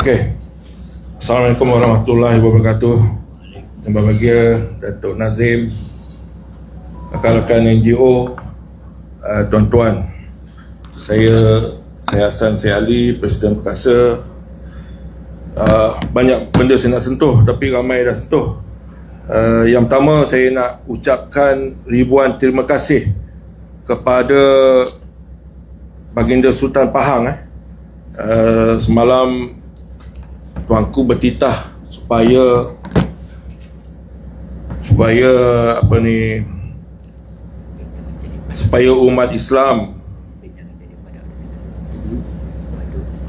Okey. Assalamualaikum warahmatullahi wabarakatuh. Yang berbahagia Datuk Nazim, rakan-rakan NGO, uh, tuan-tuan. Saya saya Hassan Syed Ali, Presiden Perkasa. Uh, banyak benda saya nak sentuh tapi ramai dah sentuh. Uh, yang pertama saya nak ucapkan ribuan terima kasih kepada Baginda Sultan Pahang eh. Uh, semalam tuanku bertitah supaya supaya apa ni supaya umat Islam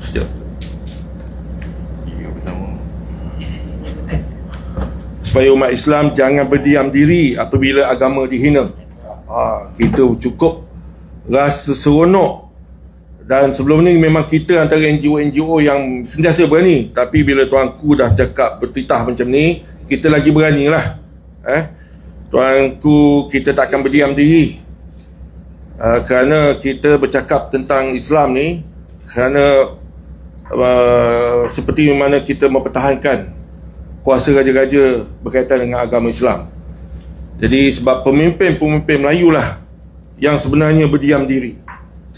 Sekejap. supaya umat Islam jangan berdiam diri apabila agama dihina. Ha, kita cukup rasa seronok dan sebelum ni memang kita antara NGO-NGO yang sentiasa berani. Tapi bila tuanku dah cakap bertitah macam ni kita lagi berani lah eh? tuanku kita takkan berdiam diri. Uh, kerana kita bercakap tentang Islam ni kerana uh, seperti mana kita mempertahankan kuasa raja-raja berkaitan dengan agama Islam. Jadi sebab pemimpin-pemimpin Melayu lah yang sebenarnya berdiam diri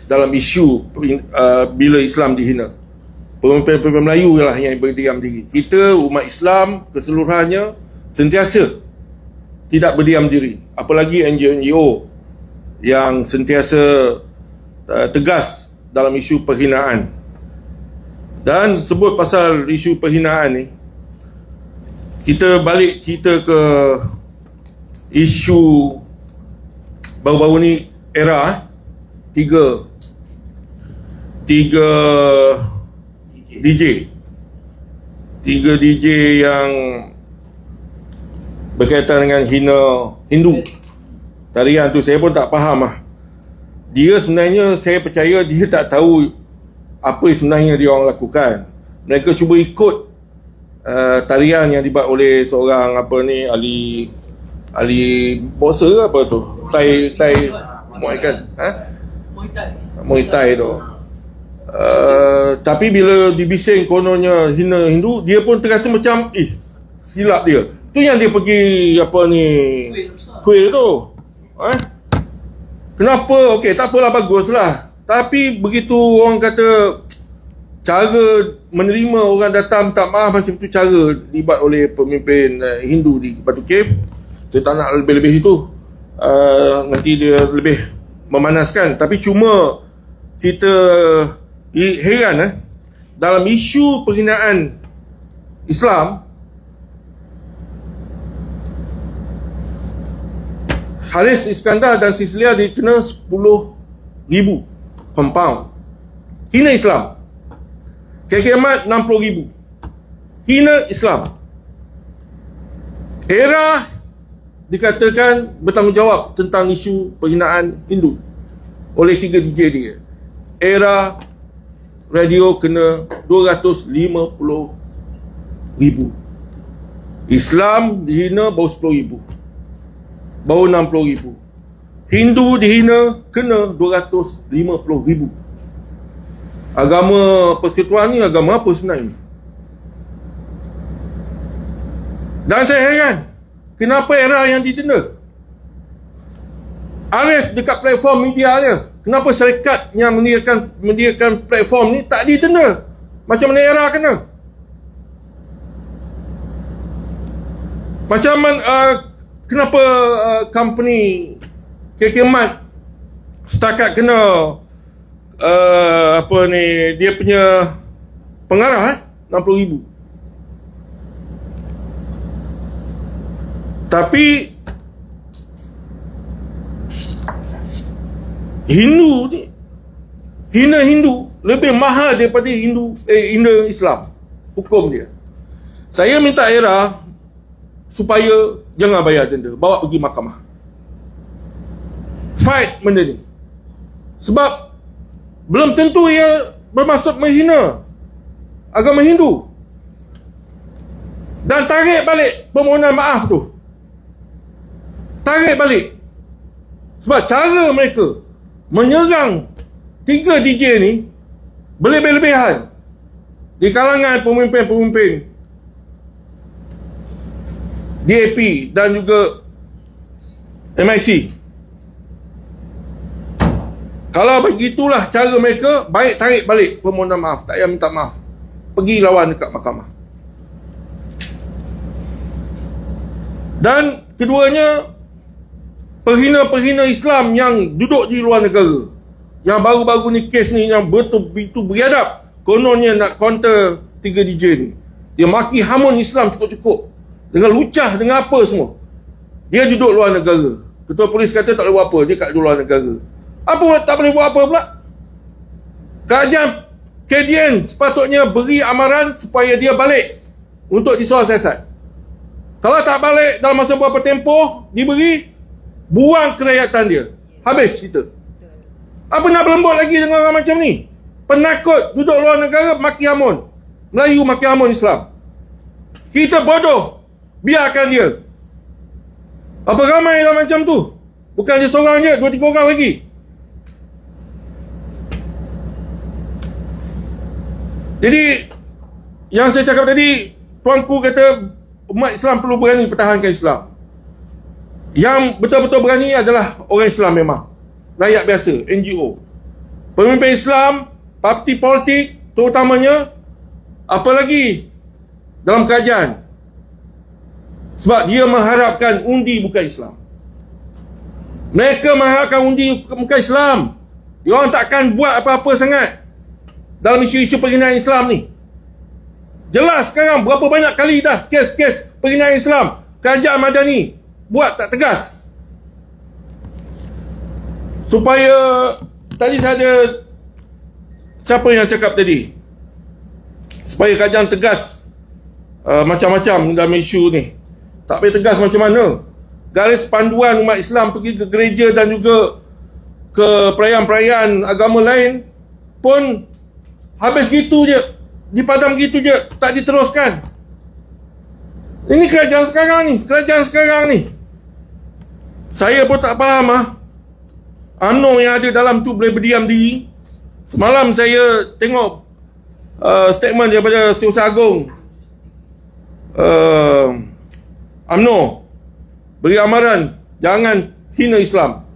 dalam isu uh, bila Islam dihina. Pemimpin-pemimpin Melayu lah yang berdiam diri. Kita umat Islam keseluruhannya sentiasa tidak berdiam diri. Apalagi NGO-NGO yang sentiasa uh, tegas dalam isu perhinaan. Dan sebut pasal isu perhinaan ni, kita balik cerita ke isu baru-baru ni era eh, tiga tiga DJ tiga DJ yang berkaitan dengan hina Hindu. Tarian tu saya pun tak faham lah dia sebenarnya saya percaya dia tak tahu apa sebenarnya dia orang lakukan. Mereka cuba ikut uh, tarian yang dibuat oleh seorang apa ni ahli ahli boxer ke apa tu? Tai tai muay kan ha? Muay Thai. muay thai tu Uh, tapi bila dibising kononnya hina Hindu dia pun terasa macam eh silap dia. Tu yang dia pergi apa ni kuil tu. Eh? kenapa? Okey tak apalah baguslah. Tapi begitu orang kata cara menerima orang datang minta maaf macam tu cara dibuat oleh pemimpin uh, Hindu di Batu Cave saya tak nak lebih-lebih itu. Uh, nanti dia lebih memanaskan. Tapi cuma kita heran eh? Dalam isu penghinaan Islam Haris Iskandar dan Sisilia dikena 10 ribu compound. Hina Islam. KK Ahmad 60 ribu. Hina Islam. Era dikatakan bertanggungjawab tentang isu penghinaan Hindu oleh tiga DJ dia. Era radio kena 250 ribu. Islam dihina baru 10 ribu. Baru 60 ribu. Hindu dihina kena 250 ribu. Agama persekutuan ni agama apa sebenarnya? Dan saya heran kenapa era yang didenda Ares dekat platform media dia kenapa syarikat yang menyediakan menyediakan platform ni tak didenda macam mana era kena? Macam mana uh, kenapa uh, company KK setakat kena uh, apa ni dia punya pengarah eh 60 ribu. Tapi Hindu ni. Hina Hindu lebih mahal daripada Hindu eh hina Islam. Hukum dia. Saya minta era supaya jangan bayar denda. Bawa pergi mahkamah. Fight benda ni. Sebab belum tentu ia bermaksud menghina agama Hindu. Dan tarik balik permohonan maaf tu. Tarik balik. Sebab cara mereka menyerang tiga DJ ni berlebih-lebihan di kalangan pemimpin-pemimpin DAP dan juga MIC. Kalau begitulah cara mereka, baik tarik balik permohonan maaf. Tak payah minta maaf. Pergi lawan dekat mahkamah. Dan keduanya, perhina-perhina Islam yang duduk di luar negara. Yang baru-baru ni kes ni yang betul itu beradab. Kononnya nak counter 3 DJ ni. Dia maki hamun Islam cukup-cukup. Dengan lucah, dengan apa semua. Dia duduk luar negara. Ketua polis kata tak boleh buat apa. Dia kat luar negara. Apa tak boleh buat apa pula? Kerajaan KDN sepatutnya beri amaran supaya dia balik untuk disuruh siasat. Kalau tak balik dalam masa berapa tempoh diberi, buang kerakyatan dia. Habis cerita. Apa nak berlembut lagi dengan orang macam ni? Penakut duduk luar negara maki hamun. Melayu maki hamun Islam. Kita bodoh. Biarkan dia. Apa ramai orang macam tu? Bukan dia seorang je, dua tiga orang lagi. Jadi yang saya cakap tadi, tuanku kata umat Islam perlu berani pertahankan Islam. Yang betul-betul berani adalah orang Islam memang. Rakyat biasa, NGO. Pemimpin Islam, parti politik terutamanya apa lagi dalam kerajaan sebab dia mengharapkan undi bukan Islam. Mereka mengharapkan undi bukan Islam. Dia orang takkan buat apa-apa sangat dalam isu-isu penghinaan Islam ni. Jelas sekarang berapa banyak kali dah kes-kes penghinaan Islam. Kerajaan Madani buat tak tegas. Supaya tadi ada siapa yang cakap tadi? Supaya kerajaan tegas uh, macam-macam dalam isu ni. Tak boleh tegas macam mana? Garis panduan umat Islam pergi ke gereja dan juga ke perayaan-perayaan agama lain pun habis gitu je. Dipadam gitu je. Tak diteruskan. Ini kerajaan sekarang ni. Kerajaan sekarang ni. Saya pun tak faham ah. UMNO yang ada dalam tu boleh berdiam diri. Semalam saya tengok uh, statement daripada Setiausaha Agung. Uh, UMNO beri amaran jangan hina Islam.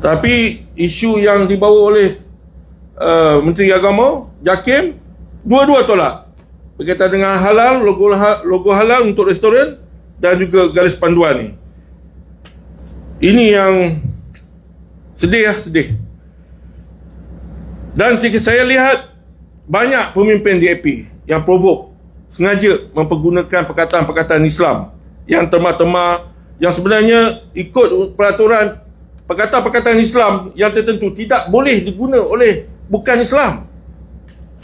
Tapi isu yang dibawa oleh uh, Menteri Agama, Jakim, dua-dua tolak. Berkaitan dengan halal, logo, ha-, logo halal untuk restoran dan juga garis panduan ni. Ini yang sedih ya, sedih. Dan saya lihat banyak pemimpin DAP yang provoke sengaja mempergunakan perkataan-perkataan Islam yang tema-tema yang sebenarnya ikut peraturan perkataan-perkataan Islam yang tertentu tidak boleh digunakan oleh bukan Islam.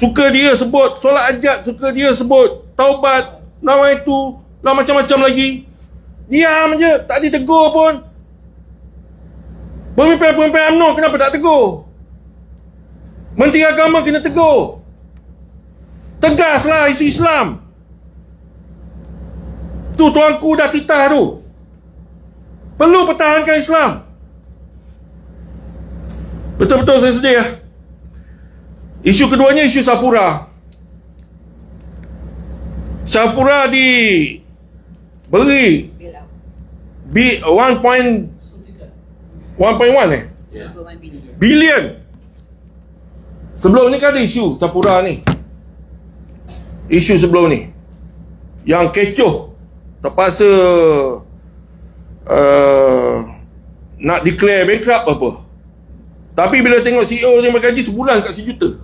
Suka dia sebut solat ajat, suka dia sebut taubat, nama itu, nama macam-macam lagi. Diam je, tak ditegur pun. Pemimpin-pemimpin UMNO kenapa tak tegur? Menteri Agama kena tegur. Tegaslah isu Islam. Tu tuanku dah titah tu. Perlu pertahankan Islam. Betul-betul saya sedih ya. Isu keduanya isu Sapura. Sapura di beri B 1.1 eh? Bilion. Sebelum ni kan ada isu Sapura ni isu sebelum ni yang kecoh terpaksa uh, nak declare bankrupt apa tapi bila tengok CEO dia bergaji sebulan kat sejuta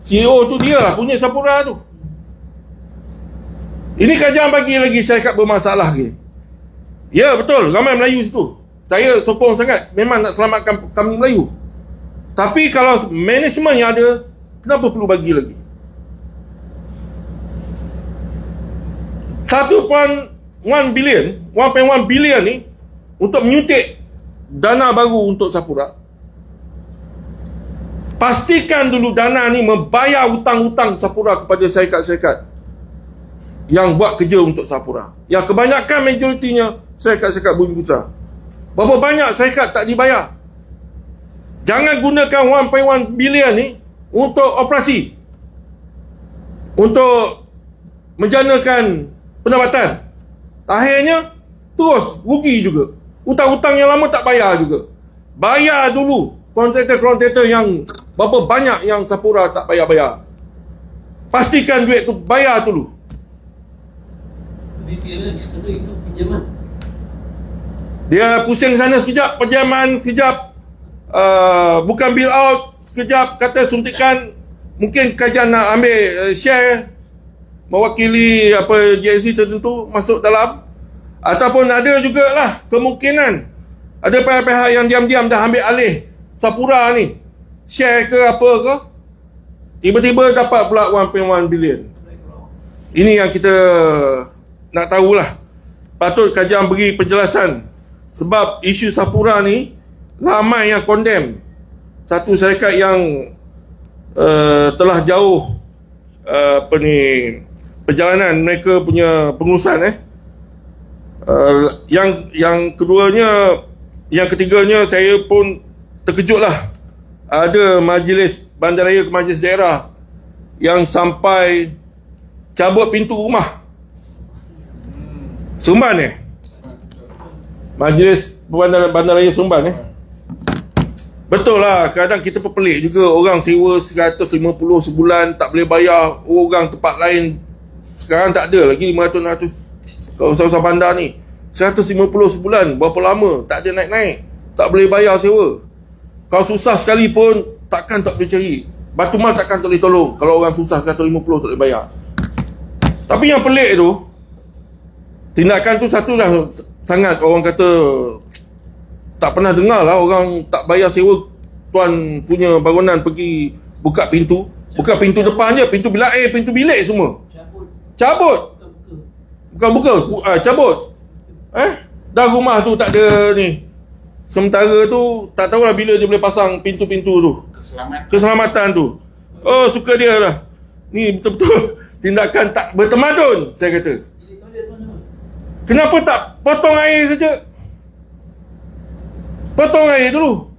CEO tu dia lah punya Sapura tu. Ini kerajaan bagi lagi syarikat bermasalah lagi. Ya betul. Ramai Melayu situ. Saya sokong sangat memang nak selamatkan kami Melayu. Tapi kalau management yang ada kenapa perlu bagi lagi? 1.1 bilion 1.1 bilion ni untuk menyuntik dana baru untuk Sapura pastikan dulu dana ni membayar hutang-hutang Sapura kepada syarikat-syarikat yang buat kerja untuk Sapura. Yang kebanyakan majoritinya syarikat-syarikat bumi putra. Berapa banyak syarikat tak dibayar? Jangan gunakan 1.1 bilion ni untuk operasi. Untuk menjanakan pendapatan. Akhirnya terus rugi juga. Hutang-hutang yang lama tak bayar juga. Bayar dulu kontraktor-kontraktor yang berapa banyak yang Sapura tak bayar-bayar? Pastikan duit tu bayar dulu. Dia pusing sana sekejap, pinjaman sekejap, uh, bukan bill out sekejap, kata suntikan, mungkin kajian nak ambil uh, share, mewakili apa GSC tertentu masuk dalam, ataupun ada jugalah kemungkinan ada pihak-pihak yang diam-diam dah ambil alih Sapura ni, share ke apa ke, tiba-tiba dapat pula 1.1 bilion. Ini yang kita nak tahulah. Patut kajian beri penjelasan sebab isu Sapura ni ramai yang condemn. Satu syarikat yang uh, telah jauh uh, apa ni perjalanan mereka punya pengurusan eh. Uh, yang yang keduanya yang ketiganya saya pun terkejutlah ada majlis bandaraya ke majlis daerah yang sampai cabut pintu rumah. Sumban eh? Majlis Bandar Bandaraya Sumban eh. Betul lah, kadang kita pun pelik juga. Orang sewa 150 sebulan tak boleh bayar, orang tempat lain sekarang tak ada lagi 500 600 kalau usaha-usaha bandar ni. 150 sebulan, berapa lama? Tak ada naik-naik, tak boleh bayar sewa. Kalau susah sekali pun takkan tak boleh cari. Batu mal takkan tak boleh tolong kalau orang susah 150 tak boleh bayar. Tapi yang pelik tu tindakan tu satu lah sangat orang kata tak pernah dengar lah orang tak bayar sewa tuan punya bangunan pergi buka pintu buka pintu depan je pintu bilik air pintu bilik semua Cabut. cabut bukan buka bu- ah, cabut eh dah rumah tu tak ada ni sementara tu tak tahulah bila dia boleh pasang pintu-pintu tu keselamatan keselamatan tu oh suka dia lah ni betul-betul tindakan tak bertemadun saya kata? Kenapa tak potong air saja? Potong air dulu.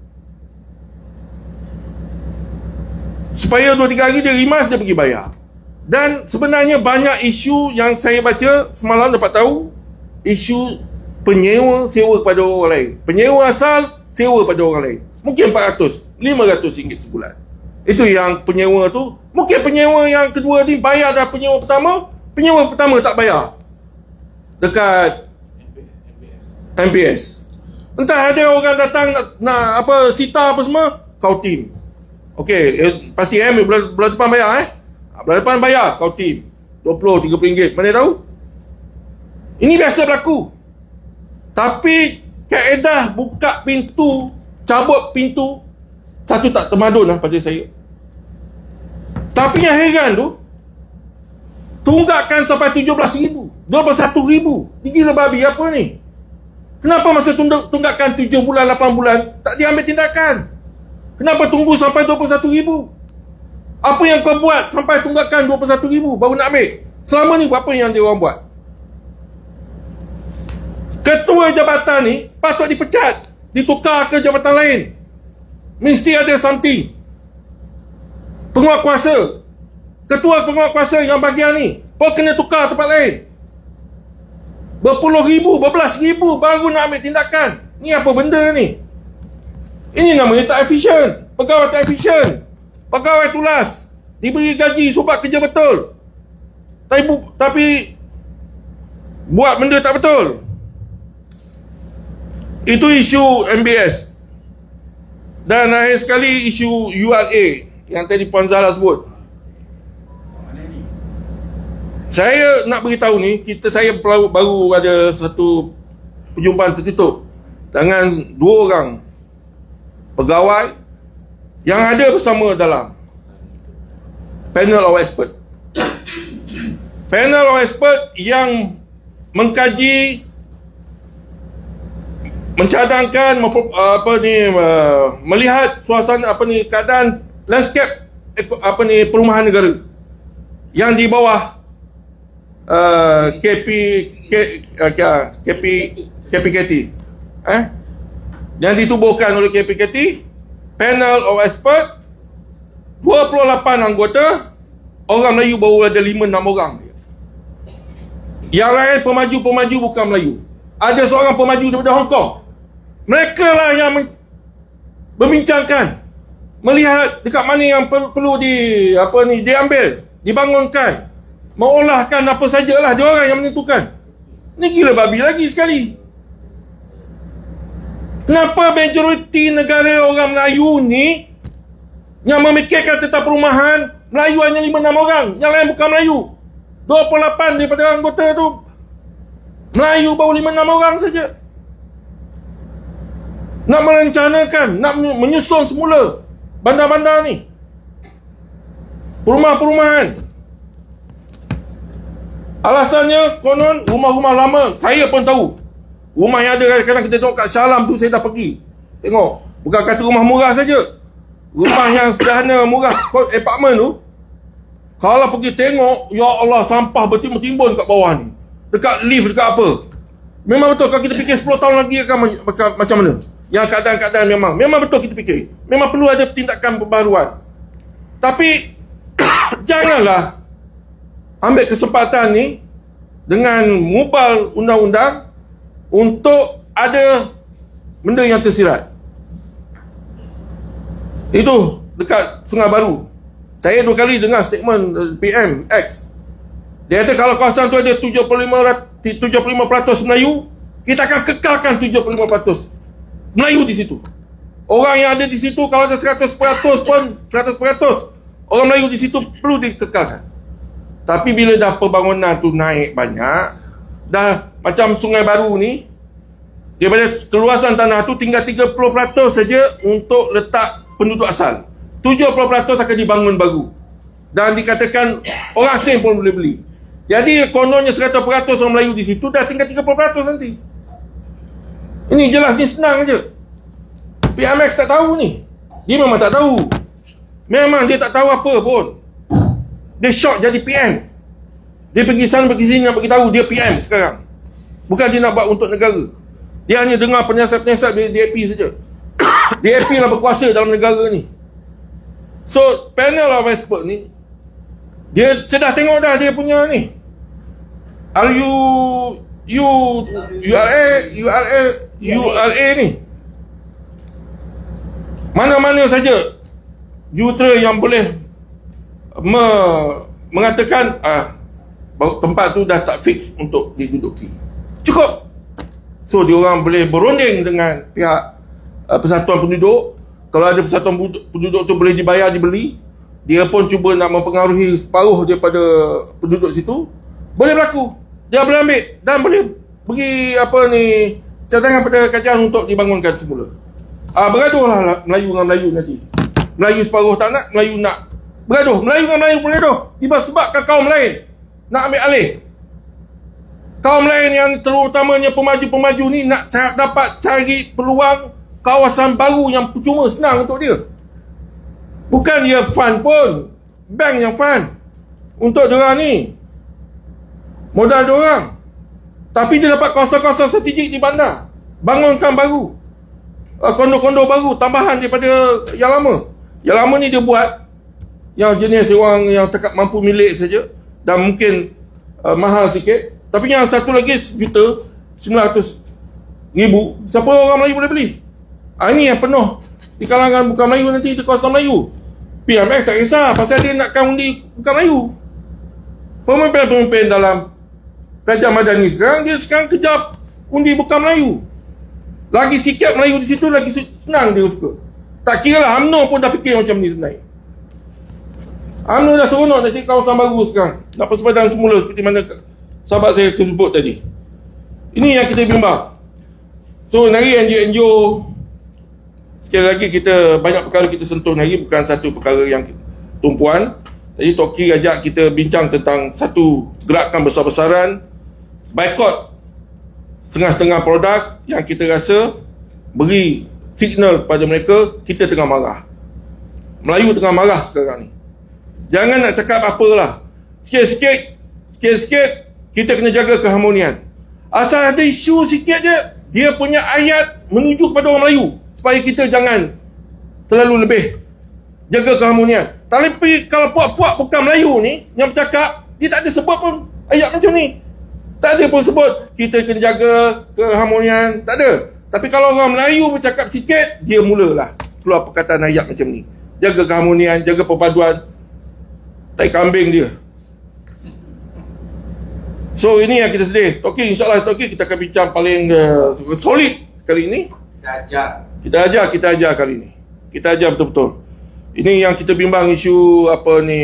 Supaya 2-3 hari dia rimas, dia pergi bayar. Dan sebenarnya banyak isu yang saya baca semalam dapat tahu isu penyewa sewa kepada orang lain. Penyewa asal sewa pada orang lain. Mungkin 400, 500 ringgit sebulan. Itu yang penyewa tu. Mungkin penyewa yang kedua ni bayar dah penyewa pertama, penyewa pertama tak bayar. Dekat MPS. Entah ada orang datang nak, nak apa sita apa semua, kau tim. Okey, eh, pasti eh bulan, bulan depan bayar eh. Bulan depan bayar kau tim. 20 30 ringgit. Mana tahu? Ini biasa berlaku. Tapi kaedah buka pintu, cabut pintu satu tak termadun lah pada saya. Tapi yang heran tu Tunggakan sampai 17 ribu 21 ribu. Gila babi apa ni? Kenapa masa tunggak, tunggakan 7 bulan 8 bulan Tak diambil tindakan? Kenapa tunggu sampai 21 ribu? Apa yang kau buat Sampai tunggakan 21 ribu Baru nak ambil? Selama ni apa yang dia orang buat Ketua jabatan ni Patut dipecat Ditukar ke jabatan lain. Mesti ada something. Penguat kuasa Ketua penguat kuasa yang bagian ni Kau kena tukar tempat lain. Berpuluh ribu, berbelas ribu Baru nak ambil tindakan. Ni apa benda ni? Ini namanya tak efisien. Pegawai tak efisien. Pegawai tulas. Diberi gaji sebab kerja betul. Tapi, tapi Buat benda tak betul Itu isu MBS Dan akhir sekali isu URA Yang tadi Puan Zahra sebut. Saya nak beritahu ni Kita saya baru, baru ada satu Perjumpaan tertutup Dengan dua orang Pegawai Yang ada bersama dalam Panel of expert. Panel of expert Yang Mengkaji Mencadangkan memper- Apa ni uh, Melihat suasana Apa ni Keadaan Landscape Apa ni Perumahan negara Yang di bawah uh, KP K, uh, KP KPKT eh yang ditubuhkan oleh KPKT panel of expert 28 anggota, orang Melayu baru ada 5-6 orang. Yang lain pemaju-pemaju bukan Melayu. Ada seorang pemaju daripada Hong Kong. Mereka lah yang membincangkan melihat dekat mana yang per- perlu di apa ni diambil, dibangunkan, mengolahkan apa sajalah dia orang yang menentukan. Ni gila babi lagi sekali. Kenapa majoriti negara orang Melayu ni yang memikirkan tentang perumahan Melayu hanya 5-6 orang, yang lain bukan Melayu. 28 daripada anggota tu Melayu baru 5-6 orang saja. Nak merencanakan, nak men- menyusun semula bandar-bandar ni. Perumahan-perumahan. Alasannya konon rumah-rumah lama saya pun tahu. Rumah yang ada kadang-kadang kita tengok kat Shalam tu saya dah pergi. Tengok. Bukan kata rumah murah saja. Rumah yang sederhana murah apartment tu. Kalau pergi tengok, ya Allah sampah bertimbun-timbun kat bawah ni. Dekat lift, dekat apa. Memang betul kalau kita fikir 10 tahun lagi akan ma- macam, macam mana. Yang keadaan-keadaan memang. Memang betul kita fikir. Memang perlu ada tindakan pembaruan. Tapi janganlah ambil kesempatan ni dengan mubal undang-undang untuk ada benda yang tersirat. Itu dekat Sungai Baru. Saya dua kali dengar statement uh, PM X. Dia kata kalau kawasan tu ada 75 rat- 75% Melayu, kita akan kekalkan 75% Melayu di situ. Orang yang ada di situ kalau ada 100% pun 100% orang Melayu di situ perlu dikekalkan. Tapi bila dah pembangunan tu naik banyak, dah macam Sungai Baru ni, daripada keluasan tanah tu tinggal 30% saja untuk letak penduduk asal. 70% akan dibangun baru. Dan dikatakan orang asing pun boleh beli. Jadi kononnya 100% orang Melayu di situ dah tinggal 30% nanti. Ini jelas ni senang je. PMX tak tahu ni. Dia memang tak tahu. Memang dia tak tahu apa pun. Dia shock jadi PM. Dia pergi sana pergi sini nak tahu dia PM sekarang. Bukan dia nak buat untuk negara. Dia hanya dengar penyiasat-penyiasat dari DAP saja. DAP lah berkuasa dalam negara ni. So, panel of expert ni dia saya dah tengok dah dia punya ni. You you URA URA URA ni. Mana-mana saja jutera yang boleh me, mengatakan ah tempat tu dah tak fix untuk diduduki. Cukup. So dia orang boleh berunding dengan pihak uh, persatuan penduduk. Kalau ada persatuan penduduk, tu boleh dibayar dibeli, dia pun cuba nak mempengaruhi separuh daripada penduduk situ, boleh berlaku. Dia boleh ambil dan boleh beri apa ni cadangan pada kerajaan untuk dibangunkan semula. Ah bergaduhlah Melayu dengan Melayu nanti. Melayu separuh tak nak, Melayu nak. Bergaduh, Melayu dengan Melayu bergaduh. Tiba kaum lain nak ambil alih. Kaum lain yang terutamanya pemaju-pemaju ni nak ca- dapat cari peluang kawasan baru yang percuma senang untuk dia. Bukan dia fund pun. Bank yang fund. Untuk diorang ni. Modal diorang. Tapi dia dapat kawasan-kawasan strategik di bandar. Bangunkan baru. Uh, kondo-kondo baru tambahan daripada yang lama. Yang lama ni dia buat yang jenis orang yang setakat mampu milik saja dan mungkin uh, mahal sikit. Tapi yang satu lagi juta 900 ribu. Siapa orang Melayu boleh beli? Ah, ini yang penuh di kalangan bukan Melayu nanti di kawasan Melayu. PMX tak kisah pasal dia nakkan undi bukan Melayu. Pemimpin-pemimpin dalam Kerajaan Madani sekarang dia sekarang kejar undi bukan Melayu. Lagi sikit Melayu di situ lagi senang dia suka. Tak kira lah UMNO pun dah fikir macam ni sebenarnya. UMNO dah seronok nak cari kawasan baru sekarang. Nak persempadanan semula seperti mana sahabat saya tersebut tadi. Ini yang kita bimbang. So, nari NGO-NGO Sekali lagi kita banyak perkara kita sentuh hari bukan satu perkara yang tumpuan. Jadi Tok Ki ajak kita bincang tentang satu gerakan besar-besaran boycott setengah-setengah produk yang kita rasa beri signal kepada mereka kita tengah marah. Melayu tengah marah sekarang ni. Jangan nak cakap apalah. Sikit-sikit, sikit-sikit kita kena jaga keharmonian. Asal ada isu sikit je, dia punya ayat menuju kepada orang Melayu supaya kita jangan terlalu lebih jaga keharmonian. Tapi kalau puak-puak bukan Melayu ni yang bercakap, dia tak ada sebut pun ayat macam ni. Tak ada pun sebut kita kena jaga keharmonian, tak ada. Tapi kalau orang Melayu bercakap sikit, dia mulalah keluar perkataan ayat macam ni. Jaga keharmonian, jaga perpaduan. Tai kambing dia. So ini yang kita sedih. Okey, insyaAllah Okey kita akan bincang paling uh, solid kali ini. Dajjal. Kita ajar, kita ajar kali ni. Kita ajar betul-betul. Ini yang kita bimbang isu apa ni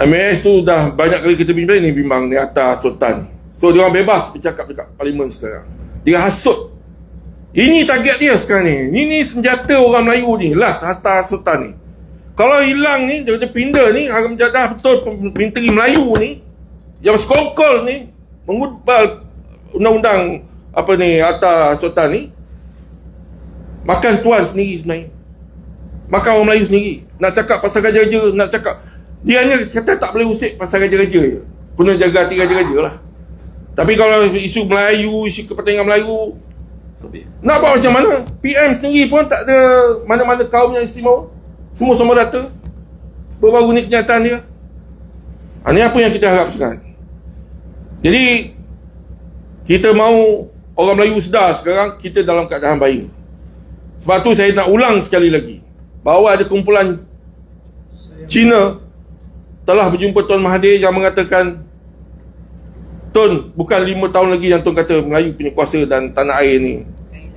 MAS tu dah banyak kali kita bimbang ni bimbang ni atas sultan. So dia orang bebas bercakap dekat parlimen sekarang. Dia hasut. Ini target dia sekarang ni. Ini, ni senjata orang Melayu ni. Last atas sultan ni. Kalau hilang ni, dia, dia pindah ni, harga menjadah betul menteri Melayu ni, yang sekongkol ni, mengubal undang-undang apa ni, atas sultan ni, makan tuan sendiri sebenarnya. Makan orang Melayu sendiri. Nak cakap pasal raja-raja, nak cakap. Dia hanya kata tak boleh usik pasal raja-raja je. Kena jaga hati raja-raja lah. Tapi kalau isu Melayu, isu kepentingan Melayu, nak buat macam mana? PM sendiri pun tak ada mana-mana kaum yang istimewa. Semua sama rata. Baru-baru ni kenyataan dia. Ha, ni apa yang kita harap sekarang? Jadi, kita mahu orang Melayu sedar sekarang kita dalam keadaan baik. Sebab tu saya nak ulang sekali lagi. Bahawa ada kumpulan Cina telah berjumpa Tuan Mahathir yang mengatakan Tun, bukan lima tahun lagi yang Tun kata Melayu punya kuasa dan tanah air ni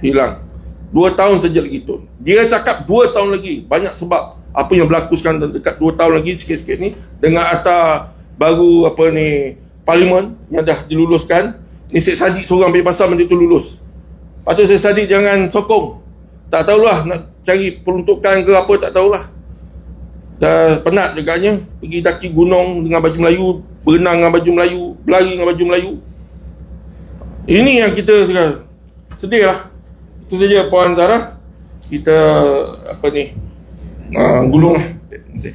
hilang. Dua tahun saja lagi Tun. Dia cakap dua tahun lagi. Banyak sebab apa yang berlaku sekarang dekat dua tahun lagi sikit-sikit ni dengan atas baru apa ni parlimen yang dah diluluskan. Ni Syed Saddiq seorang pergi pasal benda tu lulus. Lepas tu Syed Saddiq jangan sokong. Tak tahulah nak cari peruntukan ke apa tak tahulah. Dah penat agaknya pergi daki gunung dengan baju Melayu, berenang dengan baju Melayu, berlari dengan baju Melayu. Ini yang kita sekarang sedih lah. Itu saja Puan Zara. Kita apa ni? Uh, gulung lah. Terima kasih.